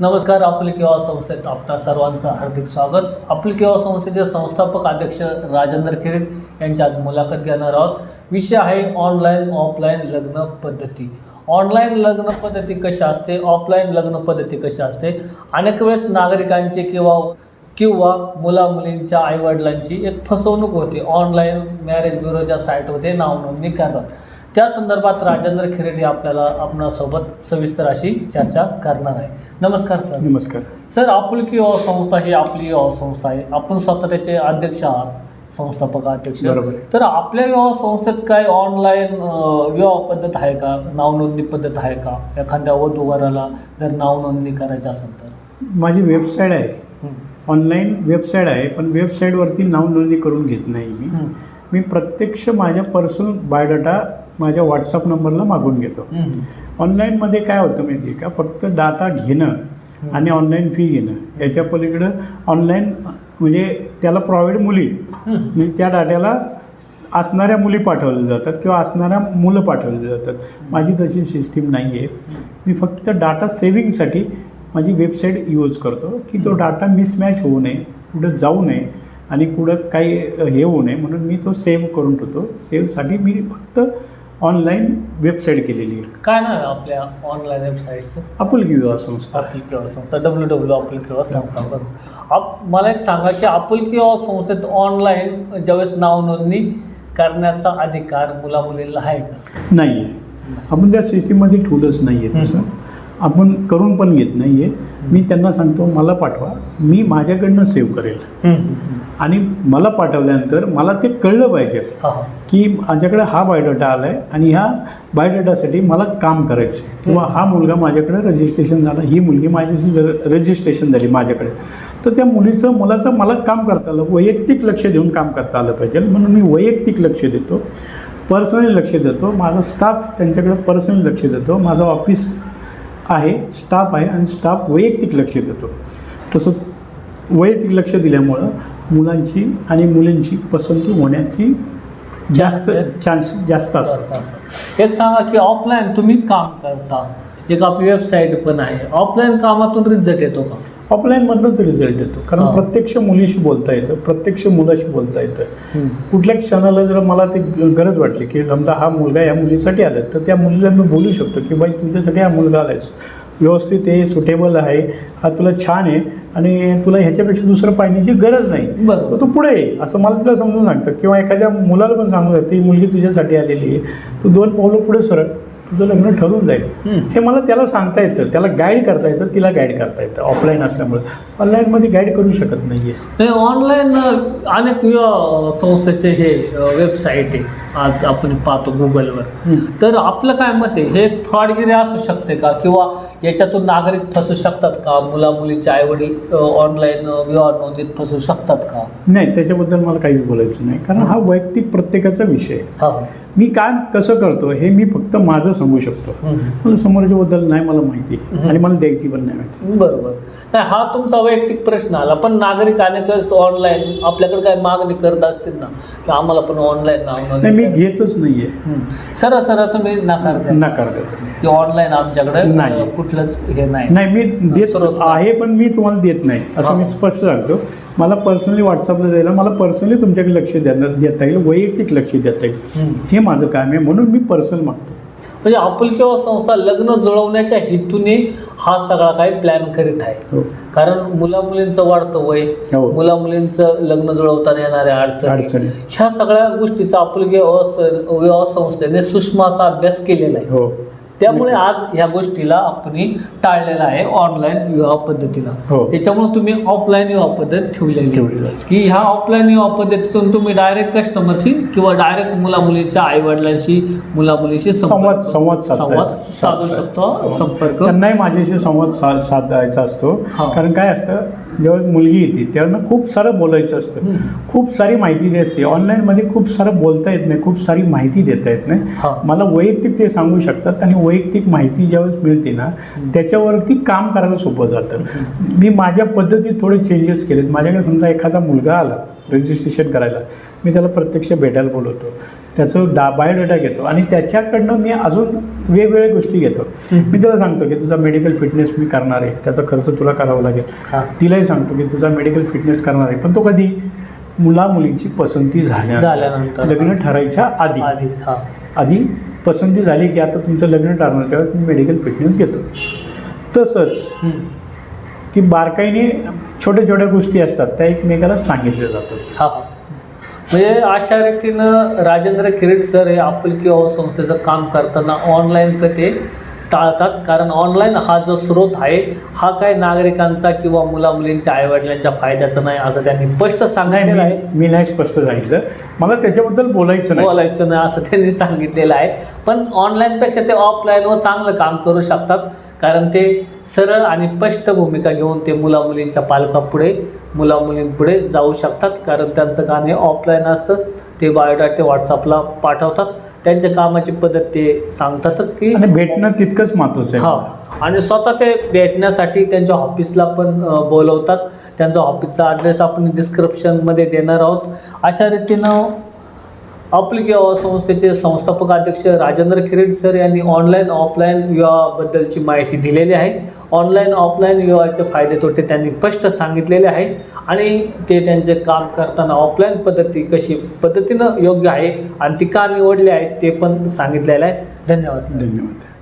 नमस्कार आपली किंवा संस्थेत आपणा सर्वांचं हार्दिक स्वागत. आपली किंवा संस्थेचे संस्थापक अध्यक्ष राजेंद्र खिरेट यांची आज मुलाखत घेणार आहोत. विषय आहे ऑनलाईन ऑफलाईन लग्न पद्धती. ऑनलाईन लग्न पद्धती कशी असते? ऑफलाईन लग्न पद्धती कशी असते? अनेक वेळेस नागरिकांची किंवा किंवा मुलामुलींच्या आईवडिलांची एक फसवणूक होते. ऑनलाईन मॅरेज ब्युरोच्या साईटमध्ये नावनोंदणी करतात. त्या संदर्भात राजेंद्र खिरेडी आपल्याला आपणासोबत सविस्तर अशी चर्चा करणार आहे. नमस्कार सर. नमस्कार. सर आपुलकी संस्था ही आपली संस्था आहे. आपण स्वतः त्याचे अध्यक्ष आहात संस्थापक अध्यक्ष. तर आपल्या विवाह संस्थेत काय ऑनलाईन विवाह पद्धत आहे का? नाव नोंदणी पद्धत आहे का? एखाद्या वधूवराला जर नाव नोंदणी करायची असेल तर. माझी वेबसाईट आहे. ऑनलाईन वेबसाईट आहे पण वेबसाईटवरती नाव नोंदणी करून घेत नाही मी. मी प्रत्यक्ष माझ्या पर्सनल बायोडाटा माझ्या व्हॉट्सअप नंबरला मागून घेतो. ऑनलाईनमध्ये काय होतं माहिती आहे का? फक्त डाटा घेणं आणि ऑनलाईन फी घेणं. याच्या पलीकडं ऑनलाईन म्हणजे त्याला प्रॉव्हाइड मुली. म्हणजे त्या डाट्याला असणाऱ्या मुली पाठवल्या जातात किंवा असणाऱ्या मुलं पाठवली जातात. माझी तशी सिस्टीम नाही आहे मी फक्त डाटा सेविंगसाठी माझी वेबसाईट यूज करतो की तो डाटा मिसमॅच होऊ नये कुठं जाऊ नये आणि कुठं काही हे होऊ नये म्हणून मी तो सेव्ह करून ठेवतो. सेव्हसाठी मी फक्त ऑनलाईन वेबसाईट केलेली आहे. काय नाव आहे आपल्या ऑनलाईन वेबसाईटचं आपुलकी विवाह संस्था. आपुल किंवा संस्था डब्ल्यू डब्ल्यू आपुल किंवा संस्था. बरोबर. आप मला एक सांगा की आपुल किंवा संस्थेत ऑनलाईन ज्यावेळेस नाव नोंदणी करण्याचा अधिकार मुला मुलींना आहे का? नाही आहे आपण त्या सिस्टीममध्ये ठेवलंच नाही आहे तसं आपण करून पण घेत नाही आहे मी त्यांना सांगतो मला पाठवा. मी माझ्याकडनं सेव्ह करेल. आणि मला पाठवल्यानंतर मला ते कळलं पाहिजे की माझ्याकडे हा बायोडाटा आला आहे आणि ह्या बायोडाटासाठी मला काम करायचं आहे किंवा हा मुलगा माझ्याकडे रजिस्ट्रेशन झाला ही मुलगी माझ्याशी रजिस्ट्रेशन झाली माझ्याकडे तर त्या मुलीचं मुलाचं मला काम करता आलं वैयक्तिक लक्ष देऊन काम करता आलं पाहिजे. म्हणून मी वैयक्तिक लक्ष देतो पर्सनली लक्ष देतो. माझा स्टाफ त्यांच्याकडे पर्सनली लक्ष देतो. माझं ऑफिस आहे स्टाफ आहे आणि स्टाफ वैयक्तिक लक्ष देतो. तसं वैयक्तिक लक्ष दिल्यामुळं मुलांची आणि मुलींची पसंती होण्याची जास्त चान्स जास्त असं असतात. असं. एक सांगा की ऑफलाईन तुम्ही काम करता. एक आपली वेबसाईट पण आहे. ऑफलाईन कामातून रिझल्ट येतो का? ऑफलाईनमधनंच रिझल्ट येतो. कारण. प्रत्यक्ष मुलीशी बोलता येतं प्रत्यक्ष मुलाशी बोलता येतं. कुठल्या क्षणाला जर मला ते गरज वाटली की समजा हा मुलगा या मुलीसाठी आला तर त्या मुलीला मी बोलू शकतो की बाई तुझ्यासाठी हा मुलगा आलायस. व्यवस्थित आहे सुटेबल आहे हा तुला छान आहे आणि तुला ह्याच्यापेक्षा दुसरं पाहण्याची गरज नाही. तर तू पुढे ये. असं मला तिला समजून सांगतं. किंवा एखाद्या मुलाला पण सांगू शकतं ही मुलगी तुझ्यासाठी आलेली आहे. तू दोन पावलं पुढे सरळ. तुझं लग्न ठरून जाईल. हे मला त्याला सांगता येतं. त्याला गाईड करता येतं तिला गाईड करता येतं. ऑफलाईन असल्यामुळे. ऑनलाईनमध्ये गाईड करू शकत नाही आहे ऑनलाईन अनेक संस्थेचे हे वेबसाईट आहे. आज आपण पाहतो गुगलवर. तर आपलं काय मत आहे? हे एक फ्रॉडगिरी असू शकते का? किंवा याच्यातून नागरिक फसू शकतात का? मुला मुलीचे आईवडील ऑनलाईन विवाह नोंदणीत फसू शकतात का? नाही त्याच्याबद्दल मला काहीच बोलायचं नाही. कारण हा. वैयक्तिक प्रत्येकाचा विषय आहे. हा. मी काम कसं करतो हे मी फक्त माझं सांगू शकतो. मला समोरच्याबद्दल नाही मला माहिती. आणि मला द्यायची पण नाही माहिती. बरोबर. नाही हा तुमचा वैयक्तिक प्रश्न आला. पण नागरिक अनेक ऑनलाईन आपल्याकडे काय मागणी करत असतील ना? आम्हाला पण ऑनलाईन नाव मी नोंदणी घेतच नाही आहे. सरळ सरळ तुम्ही नकार द्या नकार देतो की ऑनलाईन आमच्याकडे नाही. अं, कुठलंच हे नाही नाही मी देत स्रोत. आहे पण मी तुम्हाला देत नाही. असं मी स्पष्ट सांगतो मला पर्सनली व्हॉट्सअपला द्यायला मला पर्सनली तुमच्याकडे लक्ष देणं देता येईल वैयक्तिक लक्ष देता येईल हम्म. हे माझं काम आहे म्हणून मी पर्सनल मागतो म्हणजे आपुल किंवा संस्था लग्न जुळवण्याच्या हेतूने हा सगळा काही प्लॅन करीत आहे हो कारण मुला मुलींचं वाढतं वय हो. मुला मुलींचं लग्न जुळवताना येणाऱ्या अडचणी अडचणी. ह्या सगळ्या गोष्टीचा आपुलकी व्यवस्था विवाह संस्थेने सूक्ष्म असा अभ्यास केलेला आहे हो त्यामुळे आज ह्या गोष्टीला आपण टाळलेला आहे ऑनलाईन विवाह पद्धतीला हो. त्याच्यामुळे तुम्ही ऑफलाईन विवाह पद्धत ठेवलेली. की ह्या ऑफलाईन विवाह पद्धतीतून तुम्ही डायरेक्ट कस्टमरशी किंवा डायरेक्ट मुला मुलीच्या आई वडिलांशी मुला मुलीशी संवाद- संवाद संवाद. साधू शकतो संपर्क त्यांनाही माझ्याशी संवाद साधायचा असतो हा. कारण काय असतं जेव्हा मुलगी येते तेव्हा खूप सारं बोलायचं असतं. खूप सारी माहिती देत असते. ऑनलाईनमध्ये खूप सारं बोलता येत नाही खूप सारी माहिती देता येत नाही. मला वैयक्तिक ते सांगू शकतात आणि वैयक्तिक माहिती ज्यावेळेस मिळते ना त्याच्यावरती काम करायला सोपं जातं. मी माझ्या पद्धतीत थोडे चेंजेस केलेत. माझ्याकडे समजा एखादा मुलगा आला रजिस्ट्रेशन करायला. मी त्याला प्रत्यक्ष भेटायला बोलवतो. त्याचं डा बायोडेटा घेतो आणि त्याच्याकडनं मी अजून वेगवेगळ्या गोष्टी घेतो. मी त्याला सांगतो की तुझा मेडिकल फिटनेस मी करणार आहे. त्याचा खर्च तुला करावा लागेल. तिलाही सांगतो की तुझा मेडिकल फिटनेस करणार आहे. पण तो कधी मुला मुलींची पसंती झाल्या झाल्यानंतर. लग्न ठरायच्या आधी. हां. आधी पसंती झाली की आता तुमचं लग्न ठरणार त्यावेळेस मी मेडिकल फिटनेस घेतो. तसंच. की बारकाईने छोट्या छोट्या गोष्टी असतात त्या एकमेकाला सांगितल्या जातात. हा हा. म्हणजे अशा रीतीनं राजेंद्र किरीट सर हे आपुलकी ओ संस्थेचं काम करताना ऑनलाईन ते टाळतात. कारण ऑनलाईन हा जो स्रोत आहे हा काय नागरिकांचा किंवा मुला मुलींच्या आईवडिलांच्या फायद्याचा नाही असं त्यांनी स्पष्ट नाही सांगितलेलं आहे. मी मी नाही स्पष्ट सांगितलं. मला त्याच्याबद्दल बोलायचं नाही. बोलायचं नाही असं त्यांनी सांगितलेलं आहे. पण ऑनलाईनपेक्षा ते ऑफलाईनवर चांगलं काम करू शकतात. कारण ते सरळ आणि स्पष्ट भूमिका घेऊन ते मुला मुलींच्या पालकापुढे मुला मुलींपुढे जाऊ शकतात. कारण त्यांचं हे ऑफलाईन असतं. ते बायोडाटे व्हॉट्सअपला पाठवतात. त्यांच्या कामाची पद्धत ते सांगतातच की आणि भेटणं तितकंच महत्वाचं हा. आहे आणि स्वतः ते भेटण्यासाठी त्यांच्या ऑफिसला पण बोलवतात. त्यांचा ऑफिसचा ॲड्रेस आपण डिस्क्रिप्शनमध्ये देणार आहोत. अशा रीतीनं आपली संस्थेचे संस्थापक अध्यक्ष राजेंद्र किरीट सर यांनी ऑनलाईन ऑफलाईन विवाहाबद्दलची माहिती दिलेली आहे. ऑनलाईन ऑफलाईन विवाहाचे फायदे तोटे त्यांनी स्पष्ट सांगितलेले आहे. आणि ते त्यांचे काम करताना ऑफलाईन पद्धती कशी पद्धतीनं योग्य आहे आणि ती का निवडली आहे ते पण सांगितलेलं आहे. धन्यवाद. सर धन्यवाद.